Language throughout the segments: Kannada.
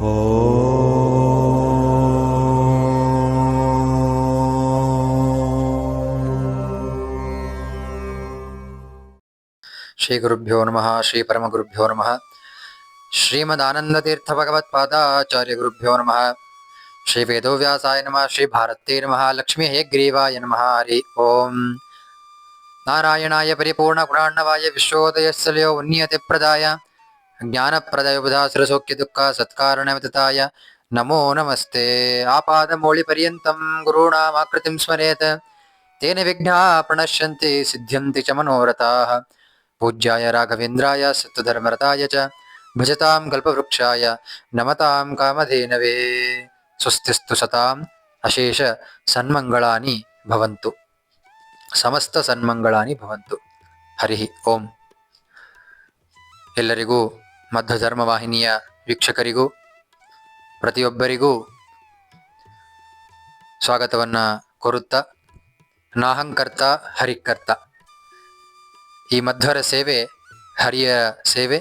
ಶ್ರೀ ಗುರುಭ್ಯೋ ನಮಃ ಶ್ರೀ ಪರಮಗುರುಭ್ಯೋ ನಮಃ ಶ್ರೀಮದಾನಂದತೀರ್ಥ ಭಗವತ್ಪಾದಾಚಾರ್ಯ ಗುರುಭ್ಯೋ ನಮಃ ಶ್ರೀ ವೇದೋವ್ಯಾಸಾಯ ನಮಃ ಶ್ರೀ ಭಾರತೇ ನಮಃ ಲಕ್ಷ್ಮೀ ಹೇಗ್ರೀವಾಯ ನಮಃ ಹರಿ ಓಂ ನಾರಾಯಣಾಯ ಪರಿಪೂರ್ಣ ಗುಣಾರ್ಣವಾಯ ವಿಶ್ವೋದಯಸ್ಸಲಯೋ ಉನ್ನಿಯತೆ ಪ್ರದಾಯ ಜ್ಞಾನಪ್ರದಯುಬುಧಾ ಸುರಸೌಖ್ಯ ದುಃಖ ಸತ್ಕಾರಣವಿತಾಯ ನಮೋ ನಮಸ್ತೆ. ಆಪಾದಮೌಳಿಪರ್ಯಂತಂ ಗುರುಣಾಮಾಕೃತಿಂ ಸ್ಮರೇತ್ ತೇನ ವಿಘ್ನಾ ಪ್ರಣಶ್ಯಂತಿ ಸಿದ್ಧ್ಯಂತಿ ಚ ಮನೋರಥಾಃ ಪೂಜ್ಯಾಯ ರಾಘವೇಂದ್ರಾಯ ಸತ್ವಧರ್ಮರತಾಯ ಚ. ಭಜತಾಂ ಕಲ್ಪವೃಕ್ಷಾಯ ನಮತಾಂ ಕಾಮಧೇನವೇ. ಸ್ವಸ್ತಿಸ್ತು ಸತಾಂ ಅಶೇಷ ಸನ್ಮಂಗಳಾನಿ ಭವಂತು. ಸಮಸ್ತ ಸನ್ಮಂಗಳಾನಿ ಭವಂತು. ಹರಿ ಓಂ. ಎಲ್ಲರಿಗೂ ಮಧ್ಯ ಧರ್ಮ ವಾಹಿನಿಯ ವೀಕ್ಷಕರಿಗೂ, ಪ್ರತಿಯೊಬ್ಬರಿಗೂ ಸ್ವಾಗತವನ್ನು ಕೋರುತ್ತಾ, ನಾಹಂಕರ್ತ ಹರಿಕರ್ತ. ಈ ಮಧ್ವರ ಸೇವೆ, ಹರಿಯ ಸೇವೆ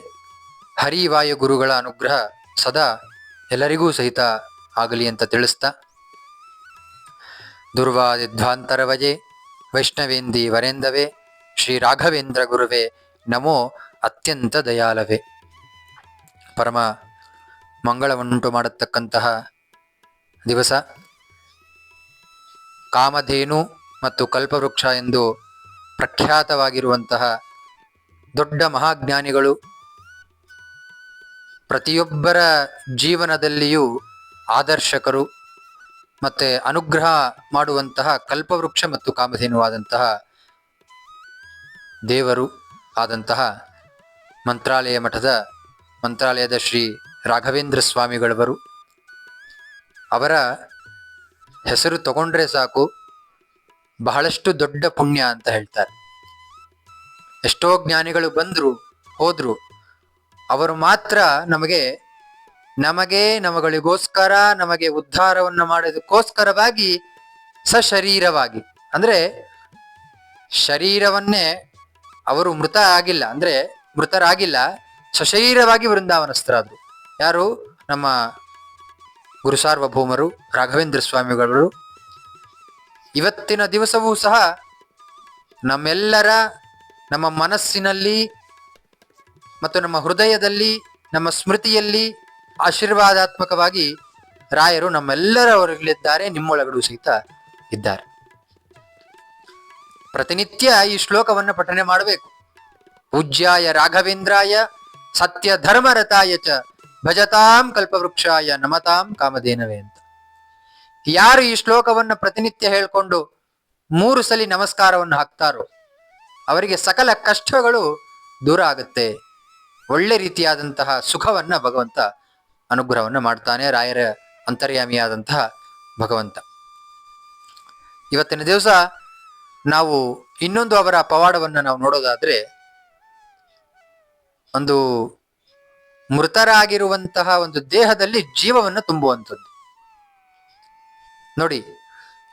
ಹರಿವಾಯು ಗುರುಗಳ ಅನುಗ್ರಹ ಸದಾ ಎಲ್ಲರಿಗೂ ಸಹಿತ ಆಗಲಿ ಅಂತ ತಿಳಿಸ್ತಾ, ದುರ್ವಾದಿಧ್ವಾಂತರವಜೆ ವೈಷ್ಣವೇಂದಿ ವರೇಂದವೇ ಶ್ರೀ ರಾಘವೇಂದ್ರ ಗುರುವೇ, ನಮೋ ಅತ್ಯಂತ ದಯಾಲವೇ ಪರಮ ಮಂಗಳವನ್ನುಂಟು ಮಾಡತಕ್ಕಂತಹ ದಿವಸ. ಕಾಮಧೇನು ಮತ್ತು ಕಲ್ಪವೃಕ್ಷ ಎಂದು ಪ್ರಖ್ಯಾತವಾಗಿರುವಂತಹ ದೊಡ್ಡ ಮಹಾಜ್ಞಾನಿಗಳು ಪ್ರತಿಯೊಬ್ಬರ ಜೀವನದಲ್ಲಿಯೂ ಆದರ್ಶಕರು ಮತ್ತೆ ಅನುಗ್ರಹ ಮಾಡುವಂತಹ ಕಲ್ಪವೃಕ್ಷ ಮತ್ತು ಕಾಮಧೇನುವಾದಂತಹ ದೇವರು ಆದಂತಹ ಮಂತ್ರಾಲಯ ಮಠದ ಮಂತ್ರಾಲಯದ ಶ್ರೀ ರಾಘವೇಂದ್ರ ಸ್ವಾಮಿಗಳವರು. ಅವರ ಹೆಸರು ತಗೊಂಡ್ರೆ ಸಾಕು. ಬಹಳಷ್ಟು ದೊಡ್ಡ ಪುಣ್ಯ ಅಂತ ಹೇಳ್ತಾರೆ. ಎಷ್ಟೋ ಜ್ಞಾನಿಗಳು ಬಂದರು, ಹೋದ್ರು. ಅವರು ಮಾತ್ರ ನಮಗೆ ನಮಗೆ, ನಮಗಳಿಗೋಸ್ಕರ, ನಮಗೆ ಉದ್ಧಾರವನ್ನು ಮಾಡೋದಕ್ಕೋಸ್ಕರವಾಗಿ ಸಶರೀರವಾಗಿ. ಅಂದ್ರೆ, ಶರೀರವನ್ನೇ ಅವರು ಮೃತ ಆಗಿಲ್ಲ, ಅಂದ್ರೆ ಮೃತರಾಗಿಲ್ಲ. ಸಶರೀರವಾಗಿ ವೃಂದಾವನಸ್ಥರಾದರು ಯಾರು? ನಮ್ಮ ಗುರು ಸಾರ್ವಭೌಮರು, ರಾಘವೇಂದ್ರ ಸ್ವಾಮಿಗಳು ಇವತ್ತಿನ ದಿವಸವೂ ಸಹ ನಮ್ಮೆಲ್ಲರ, ನಮ್ಮ ಮನಸ್ಸಿನಲ್ಲಿ ಮತ್ತು ನಮ್ಮ ಹೃದಯದಲ್ಲಿ, ನಮ್ಮ ಸ್ಮೃತಿಯಲ್ಲಿ ಆಶೀರ್ವಾದಾತ್ಮಕವಾಗಿ ರಾಯರು ನಮ್ಮೆಲ್ಲರವರಲ್ಲಿದ್ದಾರೆ ನಿಮ್ಮೊಳಗಡೆ ಸಹಿತ ಇದ್ದಾರೆ. ಪ್ರತಿನಿತ್ಯ ಈ ಶ್ಲೋಕವನ್ನು ಪಠನೆ ಮಾಡಬೇಕು. ಪೂಜ್ಯಾಯ ರಾಘವೇಂದ್ರಾಯ ಸತ್ಯ ಧರ್ಮರತಾಯ ಚ ಭಜತಾಂ ಕಲ್ಪವೃಕ್ಷಾಯ ನಮತಾಂ ಕಾಮಧೇನವೇ ಅಂತ. ಯಾರು ಈ ಶ್ಲೋಕವನ್ನು ಪ್ರತಿನಿತ್ಯ ಹೇಳ್ಕೊಂಡು ಮೂರು ಸಲಿ ನಮಸ್ಕಾರವನ್ನು ಹಾಕ್ತಾರೋ ಅವರಿಗೆ ಸಕಲ ಕಷ್ಟಗಳು ದೂರ ಆಗುತ್ತೆ. ಒಳ್ಳೆ ರೀತಿಯಾದಂತಹ ಸುಖವನ್ನ ಭಗವಂತ ಅನುಗ್ರಹವನ್ನ ಮಾಡ್ತಾನೆ, ರಾಯರ ಅಂತರ್ಯಾಮಿಯಾದಂತಹ ಭಗವಂತ. ಇವತ್ತಿನ ದಿವಸ ನಾವು ಇನ್ನೊಂದು ಅವರ ಪವಾಡವನ್ನ ನಾವು ನೋಡೋದಾದ್ರೆ ಒಂದು ಮೃತರಾಗಿರುವಂತಹ ಒಂದು ದೇಹದಲ್ಲಿ ಜೀವವನ್ನು ತುಂಬುವಂಥದ್ದು. ನೋಡಿ,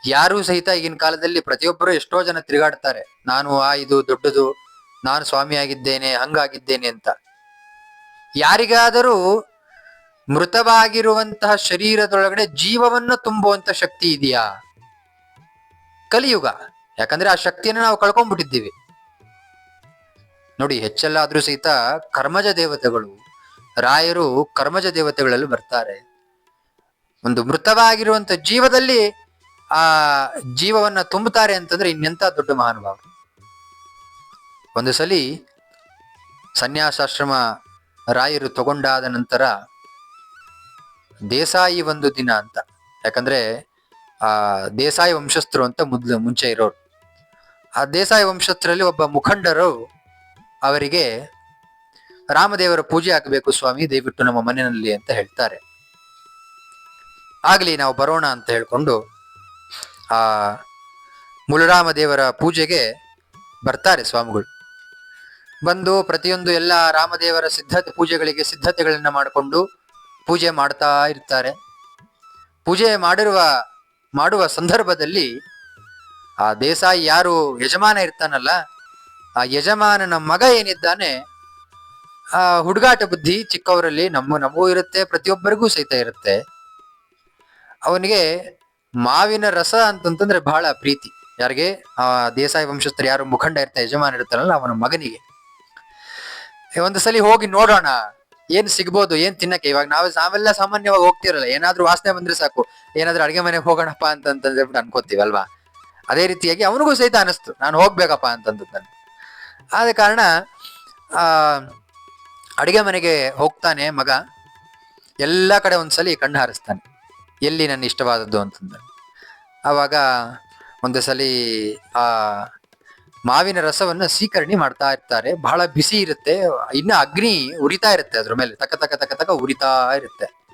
ಯಾರೂ ಸಹಿತ ಈಗಿನ ಕಾಲದಲ್ಲಿ ಪ್ರತಿಯೊಬ್ಬರು ಎಷ್ಟೋ ಜನ ತಿರುಗಾಡ್ತಾರೆ. ನಾನು ಆ ಇದು ದೊಡ್ಡದು, ನಾನು ಸ್ವಾಮಿ ಆಗಿದ್ದೇನೆ ಹಂಗಾಗಿದ್ದೇನೆ ಅಂತ. ಯಾರಿಗಾದರೂ ಮೃತವಾಗಿರುವಂತಹ ಶರೀರದೊಳಗಡೆ ಜೀವವನ್ನು ತುಂಬುವಂತ ಶಕ್ತಿ ಇದೆಯಾ? ಕಲಿಯುಗ. ಯಾಕಂದ್ರೆ ಆ ಶಕ್ತಿಯನ್ನು ನಾವು ಕಳ್ಕೊಂಡ್ಬಿಟ್ಟಿದ್ದೀವಿ. ನೋಡಿ, ಹೆಚ್ಚೆಲ್ಲಾದ್ರೂ ಸಹಿತ ಕರ್ಮಜ ದೇವತೆಗಳು, ರಾಯರು ಕರ್ಮಜ ದೇವತೆಗಳಲ್ಲಿ ಬರ್ತಾರೆ. ಒಂದು ಮೃತವಾಗಿರುವಂತ ಜೀವದಲ್ಲಿ ಆ ಜೀವವನ್ನ ತುಂಬುತ್ತಾರೆ ಅಂತಂದ್ರೆ ಇನ್ನೆಂತ ದೊಡ್ಡ ಮಹಾನುಭಾವ ಒಂದು ಸಲಿ ಸನ್ಯಾಸಾಶ್ರಮ ರಾಯರು ತಗೊಂಡಾದ ನಂತರ ದೇಸಾಯಿ ಒಂದು ದಿನ ಅಂತ, ಯಾಕಂದ್ರೆ ಆ ದೇಸಾಯಿ ವಂಶಸ್ಥರು ಅಂತ ಮೊದ್ಲು ಮುಂಚೆ ಇರೋರು. ಆ ದೇಸಾಯಿ ವಂಶಸ್ಥರಲ್ಲಿ ಒಬ್ಬ ಮುಖಂಡರು ಅವರಿಗೆ ರಾಮದೇವರ ಪೂಜೆ ಆಗಬೇಕು ಸ್ವಾಮಿ, ದಯವಿಟ್ಟು ನಮ್ಮ ಮನೆಯಲ್ಲಿ ಅಂತ ಹೇಳ್ತಾರೆ. ಆಗಲಿ ನಾವು ಬರೋಣ ಅಂತ ಹೇಳ್ಕೊಂಡು ಆ ಮುಲರಾಮ ದೇವರ ಪೂಜೆಗೆ ಬರ್ತಾರೆ ಸ್ವಾಮಿಗಳು. ಬಂದು ಪ್ರತಿಯೊಂದು ಎಲ್ಲ ರಾಮದೇವರ ಸಿದ್ಧತೆ ಪೂಜೆಗಳಿಗೆ ಸಿದ್ಧತೆಗಳನ್ನ ಮಾಡಿಕೊಂಡು ಪೂಜೆ ಮಾಡ್ತಾ ಇರ್ತಾರೆ. ಪೂಜೆ ಮಾಡಿರುವ, ಮಾಡುವ ಸಂದರ್ಭದಲ್ಲಿ ಆ ದೇಸಾಯಿ ಯಾರು ಯಜಮಾನ ಇರ್ತಾನಲ್ಲ ಆ ಯಜಮಾನನ ಮಗ ಏನಿದ್ದಾನೆ, ಆ ಹುಡುಗಾಟ ಬುದ್ಧಿ ಚಿಕ್ಕವರಲ್ಲಿ ನಮ್ಮ ನಮಗೂ ಇರುತ್ತೆ, ಪ್ರತಿಯೊಬ್ಬರಿಗೂ ಸಹಿತ ಇರುತ್ತೆ. ಅವನಿಗೆ ಮಾವಿನ ರಸ ಅಂತಂತಂದ್ರೆ ಬಹಳ ಪ್ರೀತಿ. ಯಾರಿಗೆ? ಆ ದೇಸಾಯಿ ವಂಶಸ್ಥರು ಯಾರು ಮುಖಂಡ ಇರ್ತಾ ಯಜಮಾನ ಇರ್ತಾರಲ್ಲ ಅವನ ಮಗನಿಗೆ. ಒಂದು ಸಲ ಹೋಗಿ ನೋಡೋಣ, ಏನ್ ಸಿಗ್ಬೋದು, ಏನ್ ತಿನ್ನಕ್ಕೆ? ಇವಾಗ ನಾವು ನಾವೆಲ್ಲ ಸಾಮಾನ್ಯವಾಗಿ ಹೋಗ್ತಿರಲ್ಲ, ಏನಾದ್ರೂ ವಾಸನೆ ಬಂದ್ರೆ ಸಾಕು. ಏನಾದ್ರೂ ಅಡಿಗೆ ಮನೆಗೆ ಹೋಗೋಣಪ್ಪ ಅಂತಂತಂದ್ರೆ ಅನ್ಕೋತೀವಲ್ವಾ? ಅದೇ ರೀತಿಯಾಗಿ ಅವನಿಗೂ ಸಹಿತ ಅನಿಸ್ತು, ನಾನು ಹೋಗ್ಬೇಕಪ್ಪ ಅಂತಂದು ಆದ ಕಾರಣ ಅಡುಗೆ ಮನೆಗೆ ಹೋಗ್ತಾನೆ ಮಗ. ಎಲ್ಲ ಕಡೆ ಒಂದ್ಸಲಿ ಕಣ್ಣು ಹಾರಿಸ್ತಾನೆ. ಎಲ್ಲಿ ನನ್ನ ಇಷ್ಟವಾದದ್ದು ಅಂತಂದ ಆವಾಗ ಒಂದು ಸಲಿ, ಆ, ಮಾವಿನ ರಸವನ್ನು ಸ್ವೀಕರಣೆ ಮಾಡ್ತಾ ಇರ್ತಾರೆ. ಬಹಳ ಬಿಸಿ ಇರುತ್ತೆ. ಇನ್ನ ಅಗ್ನಿ ಉರಿತಾ ಇರುತ್ತೆ ಅದ್ರ ಮೇಲೆ. ತಕ ತಕ ತಕ ತಕ ಉರಿತಾ ಇರುತ್ತೆ.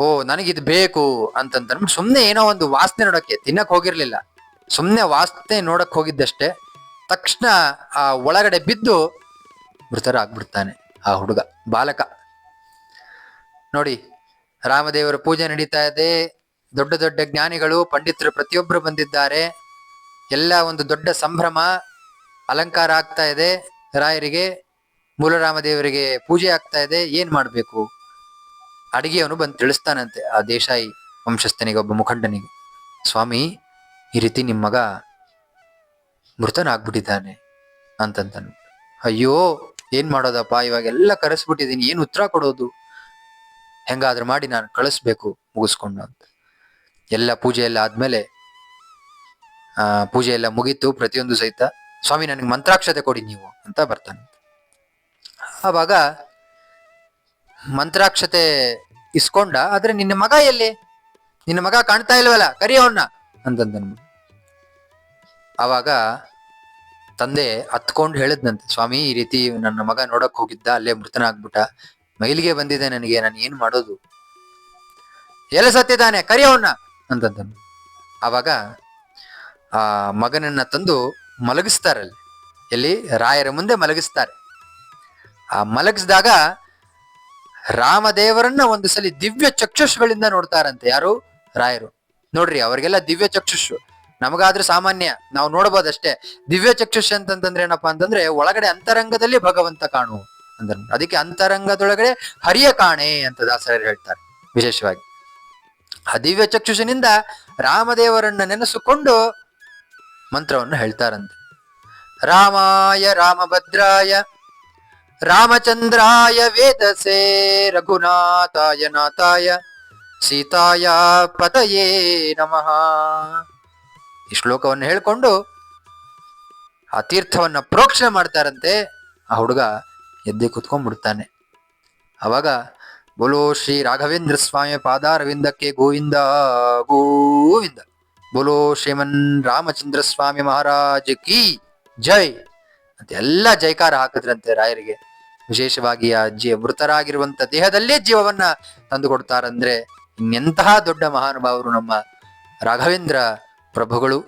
ಓ, ನನಗಿದು ಬೇಕು ಅಂತಂದ್ರೆ ಸುಮ್ಮನೆ ಏನೋ ಒಂದು ವಾಸನೆ ನೋಡಕ್ಕೆ ತಿನ್ನಕ್ ಹೋಗಿರ್ಲಿಲ್ಲ. ಸುಮ್ಮನೆ ವಾಸನೆ ನೋಡಕ್ ಹೋಗಿದ್ದಷ್ಟೇ. ತಕ್ಷಣ ಆ ಒಳಗಡೆ ಬಿದ್ದು ಮೃತರಾಗ್ಬಿಡ್ತಾನೆ ಆ ಹುಡುಗ, ಬಾಲಕ. ನೋಡಿ, ರಾಮದೇವರ ಪೂಜೆ ನಡೀತಾ ಇದೆ. ದೊಡ್ಡ ದೊಡ್ಡ ಜ್ಞಾನಿಗಳು, ಪಂಡಿತರು ಪ್ರತಿಯೊಬ್ಬರು ಬಂದಿದ್ದಾರೆ. ಎಲ್ಲ ಒಂದು ದೊಡ್ಡ ಸಂಭ್ರಮ, ಅಲಂಕಾರ ಆಗ್ತಾ ಇದೆ. ರಾಯರಿಗೆ, ಮೂಲರಾಮದೇವರಿಗೆ ಪೂಜೆ ಆಗ್ತಾ ಇದೆ. ಏನ್ ಮಾಡಬೇಕು? ಅಡಿಗೆಯವನು ಬಂದು ತಿಳಿಸ್ತಾನಂತೆ ಆ ದೇಶಾಯಿ ವಂಶಸ್ಥನಿಗೆ, ಒಬ್ಬ ಮುಖಂಡನಿಗೆ. ಸ್ವಾಮಿ, ಈ ರೀತಿ ನಿಮ್ಮ ಮಗ ಮೃತನಾಗ್ಬಿಟ್ಟಿದ್ದಾನೆ ಅಂತಂತನು ಅಯ್ಯೋ, ಏನ್ ಮಾಡೋದಪ್ಪ? ಇವಾಗೆಲ್ಲ ಕರೆಸ್ಬಿಟ್ಟಿದೀನಿ ಏನ್ ಉತ್ತರ ಕೊಡೋದು? ಹೆಂಗಾದ್ರೂ ಮಾಡಿ ನಾನು ಕಳಿಸ್ಬೇಕು, ಮುಗಿಸ್ಕೊಂಡು ಅಂತ. ಎಲ್ಲ ಪೂಜೆ ಎಲ್ಲ ಆದ್ಮೇಲೆ, ಆ, ಪೂಜೆ ಎಲ್ಲ ಮುಗೀತು ಪ್ರತಿಯೊಂದು ಸಹಿತ. ಸ್ವಾಮಿ, ನನಗೆ ಮಂತ್ರಾಕ್ಷತೆ ಕೊಡಿ ನೀವು ಅಂತ ಬರ್ತಾನೆ. ಆವಾಗ ಮಂತ್ರಾಕ್ಷತೆ ಇಸ್ಕೊಂಡ, ಆದ್ರೆ ನಿನ್ನ ಮಗ ಎಲ್ಲಿ? ನಿನ್ನ ಮಗ ಕಾಣ್ತಾ ಇಲ್ವಲ್ಲ? ಕರಿ ಅವನ್ನ ಅಂತಂದನು. ಆವಾಗ ತಂದೆ ಹತ್ಕೊಂಡು ಹೇಳಿದ್ನಂತೆ, ಸ್ವಾಮಿ, ಈ ರೀತಿ ನನ್ನ ಮಗ ನೋಡಕ್ ಹೋಗಿದ್ದ, ಅಲ್ಲೇ ಮೃತನಾಗ್ಬಿಟ್ಟ. ಮೈಲಿಗೆ ಬಂದಿದೆ ನನಗೆ, ನಾನು ಏನ್ ಮಾಡೋದು? ಎಲ್ಲ ಸತ್ತಿದ್ದಾನೆ ಕರಿ ಅವನ್ನ ಅಂತಂದನು. ಆವಾಗ ಆ ಮಗನನ್ನ ತಂದು ಮಲಗಿಸ್ತಾರಲ್ಲಿ. ಎಲ್ಲಿ? ರಾಯರ ಮುಂದೆ ಮಲಗಿಸ್ತಾರೆ. ಆ ಮಲಗಿಸಿದಾಗ ರಾಮದೇವರನ್ನ ಒಂದು ಸಲಿ ದಿವ್ಯ ಚಕ್ಷುಷಗಳಿಂದ ನೋಡ್ತಾರಂತೆ ಯಾರು? ರಾಯರು. ನೋಡ್ರಿ, ಅವರಿಗೆಲ್ಲ ದಿವ್ಯ ಚಕ್ಷುಷು ನಮಗಾದ್ರೂ ಸಾಮಾನ್ಯ, ನಾವು ನೋಡಬಹುದಷ್ಟೇ ದಿವ್ಯ ಚಕ್ಷುಷ್ ಅಂತಂತಂದ್ರೆ ಏನಪ್ಪಾ ಅಂತಂದ್ರೆ, ಒಳಗಡೆ ಅಂತರಂಗದಲ್ಲಿ ಭಗವಂತ ಕಾಣು ಅಂದ್ರ ಅದಕ್ಕೆ ಅಂತರಂಗದೊಳಗಡೆ ಹರಿಯ ಕಾಣೆ ಅಂತ ದಾಸರು ಹೇಳ್ತಾರೆ, ವಿಶೇಷವಾಗಿ. ಆ ದಿವ್ಯ ಚಕ್ಷುಷನಿಂದ ರಾಮದೇವರನ್ನ ನೆನೆಸಿಕೊಂಡು ಮಂತ್ರವನ್ನು ಹೇಳ್ತಾರಂತೆ. ರಾಮಾಯ ರಾಮಭದ್ರಾಯ, ರಾಮಚಂದ್ರಾಯ ವೇದಸೆ ರಘುನಾಥಾಯ ನಾಥಾಯ, ಸೀತಾಯ ಪತಯೇ ನಮಃ. ಈ ಶ್ಲೋಕವನ್ನು ಹೇಳಿಕೊಂಡು ಆ ತೀರ್ಥವನ್ನ ಪ್ರೋಕ್ಷಣೆ ಮಾಡ್ತಾರಂತೆ ಆ ಹುಡುಗ ಎದ್ದೆ ಕುತ್ಕೊಂಡ್ಬಿಡ್ತಾನೆ. ಅವಾಗ ಬೋಲೋ ಶ್ರೀ ರಾಘವೇಂದ್ರ ಸ್ವಾಮಿ ಪಾದಾರವಿಂದಕ್ಕೆ ಗೋವಿಂದ ಗೋವಿಂದ. ಬೋಲೋ ಶ್ರೀಮನ್ ರಾಮಚಂದ್ರ ಸ್ವಾಮಿ ಮಹಾರಾಜ ಕಿ ಜೈ ಅಂತ ಎಲ್ಲ ಜೈಕಾರ ಹಾಕಿದ್ರಂತೆ ರಾಯರಿಗೆ. ವಿಶೇಷವಾಗಿ ಆ ಜೀ ಮೃತರಾಗಿರುವಂತ ದೇಹದಲ್ಲೇ ಜೀವವನ್ನ ತಂದು ಕೊಡ್ತಾರಂದ್ರೆ ಇನ್ನೆಂತಹ ದೊಡ್ಡ ಮಹಾನುಭಾವರು ನಮ್ಮ ರಾಘವೇಂದ್ರ ಪ್ರಭುಗಳು,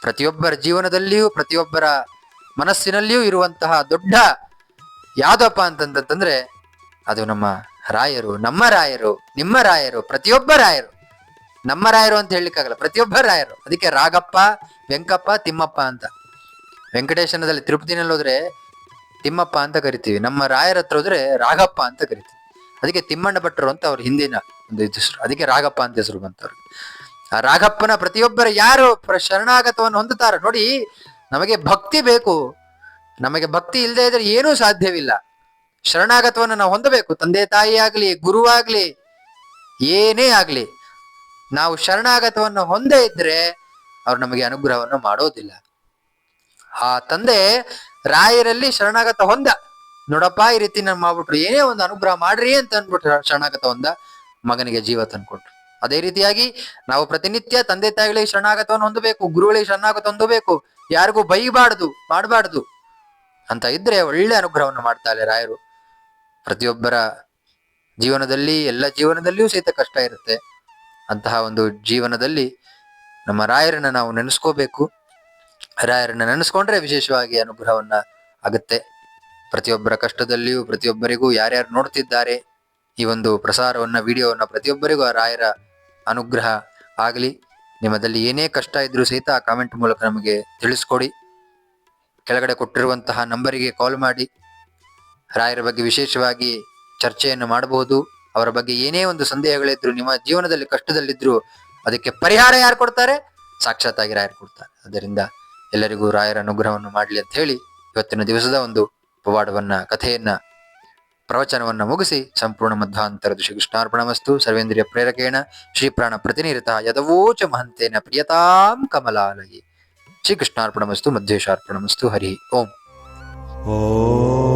ಪ್ರತಿಯೊಬ್ಬರ ಜೀವನದಲ್ಲಿಯೂ, ಪ್ರತಿಯೊಬ್ಬರ ಮನಸ್ಸಿನಲ್ಲಿಯೂ ಇರುವಂತಹ ದೊಡ್ಡ ಯಾವುದಪ್ಪ ಅಂತಂತಂದ್ರೆ ಅದು ನಮ್ಮ ರಾಯರು ನಮ್ಮ ರಾಯರು, ನಿಮ್ಮ ರಾಯರು, ಪ್ರತಿಯೊಬ್ಬ ರಾಯರು. ನಮ್ಮ ರಾಯರು ಅಂತ ಹೇಳಲಿಕ್ಕಾಗಲ್ಲ, ಪ್ರತಿಯೊಬ್ಬ ರಾಯರು. ಅದಕ್ಕೆ ರಾಗಪ್ಪ, ವೆಂಕಪ್ಪ, ತಿಮ್ಮಪ್ಪ ಅಂತ. ವೆಂಕಟೇಶನದಲ್ಲಿ ತಿರುಪತಿನಲ್ಲಿ ಹೋದ್ರೆ ತಿಮ್ಮಪ್ಪ ಅಂತ ಕರಿತೀವಿ. ನಮ್ಮ ರಾಯರ ಹತ್ರ ಹೋದ್ರೆ ರಾಘಪ್ಪ ಅಂತ ಕರಿತೀವಿ. ಅದಕ್ಕೆ ತಿಮ್ಮಣ್ಣ ಭಟ್ರು ಅಂತ ಅವ್ರ ಹಿಂದಿನ ಒಂದು ಹೆಸರು. ಅದಕ್ಕೆ ರಾಗಪ್ಪ ಅಂತ ಹೆಸರು ಬಂತವ್ರು. ಆ ರಾಘಪ್ಪನ ಪ್ರತಿಯೊಬ್ಬರ ಯಾರು ಶರಣಾಗತವನ್ನು ಹೊಂದುತ್ತಾರ ನೋಡಿ, ನಮಗೆ ಭಕ್ತಿ ಬೇಕು. ನಮಗೆ ಭಕ್ತಿ ಇಲ್ಲದೆ ಇದ್ರೆ ಏನೂ ಸಾಧ್ಯವಿಲ್ಲ. ಶರಣಾಗತವನ್ನು ನಾವು ಹೊಂದಬೇಕು. ತಂದೆ ತಾಯಿ ಆಗ್ಲಿ ಗುರುವಾಗ್ಲಿ ಏನೇ ಆಗ್ಲಿ, ನಾವು ಶರಣಾಗತವನ್ನು ಹೊಂದೇ ಇದ್ರೆ ಅವ್ರು ನಮಗೆ ಅನುಗ್ರಹವನ್ನು ಮಾಡೋದಿಲ್ಲ. ಆ ತಂದೆ ರಾಯರಲ್ಲಿ ಶರಣಾಗತ ಹೊಂದ, ನೋಡಪ್ಪ, ಈ ರೀತಿ ನಾನು ಮಾಡ್ಬಿಟ್ರು, ಏನೇ ಒಂದು ಅನುಗ್ರಹ ಮಾಡ್ರಿ ಅಂತ ಅಂದ್ಬಿಟ್ರು ಶರಣಾಗತ ಹೊಂದ, ಮಗನಿಗೆ ಜೀವ ತಂದ್ಕೊಟ್ರು. ಅದೇ ರೀತಿಯಾಗಿ ನಾವು ಪ್ರತಿನಿತ್ಯ ತಂದೆ ತಾಯಿಗಳಿಗೆ ಶರಣಾಗತವನ್ನು ಹೊಂದಬೇಕು, ಗುರುಗಳಿಗೆ ಶರಣಾಗತ ಹೊಂದಬೇಕು, ಯಾರಿಗೂ ಬೈಬಾರ್ದು, ಮಾಡಬಾರ್ದು ಅಂತ ಇದ್ರೆ ಒಳ್ಳೆ ಅನುಗ್ರಹವನ್ನು ಮಾಡ್ತಾಳೆ ರಾಯರು. ಪ್ರತಿಯೊಬ್ಬರ ಜೀವನದಲ್ಲಿ, ಎಲ್ಲ ಜೀವನದಲ್ಲಿಯೂ ಸಹಿತ ಕಷ್ಟ ಇರುತ್ತೆ. ಅಂತಹ ಒಂದು ಜೀವನದಲ್ಲಿ ನಮ್ಮ ರಾಯರನ್ನ ನಾವು ನೆನೆಸ್ಕೋಬೇಕು. ರಾಯರನ್ನ ನೆನೆಸ್ಕೊಂಡ್ರೆ ವಿಶೇಷವಾಗಿ ಅನುಗ್ರಹವನ್ನ ಆಗುತ್ತೆ. ಪ್ರತಿಯೊಬ್ಬರ ಕಷ್ಟದಲ್ಲಿಯೂ ಪ್ರತಿಯೊಬ್ಬರಿಗೂ ಯಾರ್ಯಾರು ನೋಡ್ತಿದ್ದಾರೆ, ಈ ಒಂದು ಪ್ರಸಾರವನ್ನ, ವಿಡಿಯೋವನ್ನ ಪ್ರತಿಯೊಬ್ಬರಿಗೂ ಆ ರಾಯರ ಅನುಗ್ರಹ ಆಗಲಿ. ನಿಮ್ಮದಲ್ಲಿ ಏನೇ ಕಷ್ಟ ಇದ್ದರೂ ಸಹಿತ ಆ ಕಾಮೆಂಟ್ ಮೂಲಕ ನಮಗೆ ತಿಳಿಸ್ಕೊಡಿ. ಕೆಳಗಡೆ ಕೊಟ್ಟಿರುವಂತಹ ನಂಬರಿಗೆ ಕಾಲ್ ಮಾಡಿ. ರಾಯರ ಬಗ್ಗೆ ವಿಶೇಷವಾಗಿ ಚರ್ಚೆಯನ್ನು ಮಾಡಬಹುದು. ಅವರ ಬಗ್ಗೆ ಏನೇ ಒಂದು ಸಂದೇಹಗಳಿದ್ರು, ನಿಮ್ಮ ಜೀವನದಲ್ಲಿ ಕಷ್ಟದಲ್ಲಿದ್ರು ಅದಕ್ಕೆ ಪರಿಹಾರ ಯಾರು ಕೊಡ್ತಾರೆ? ಸಾಕ್ಷಾತ್ತಾಗಿ ರಾಯರು ಕೊಡ್ತಾರೆ. ಅದರಿಂದ ಎಲ್ಲರಿಗೂ ರಾಯರ ಅನುಗ್ರಹವನ್ನು ಮಾಡಲಿ ಅಂತ ಹೇಳಿ ಇವತ್ತಿನ ದಿವಸದ ಒಂದು ಪವಾಡವನ್ನ ಕಥೆಯನ್ನ ಪ್ರವಚನವನ್ನ ಮುಗಿಸಿ ಸಂಪೂರ್ಣ ಮಧ್ವಾಂತರದ ಶ್ರೀ ಕೃಷ್ಣಾರ್ಪಣಮಸ್ತು ಸರ್ವೇಂದ್ರಿಯ ಪ್ರೇರಕೇಣ ಶ್ರೀಪ್ರಾಣ ಪ್ರತಿನಿರತ ಯದವೋಚ ಮಹಂತೇನ ಪ್ರಿಯತಾಂ ಕಮಲಾಲಯೇ ಶ್ರೀಕೃಷ್ಣಾರ್ಪಣಮಸ್ತು ಮಧ್ವೇಶಾರ್ಪಣಮಸ್ತು ಹರಿ ಓಂ ॐ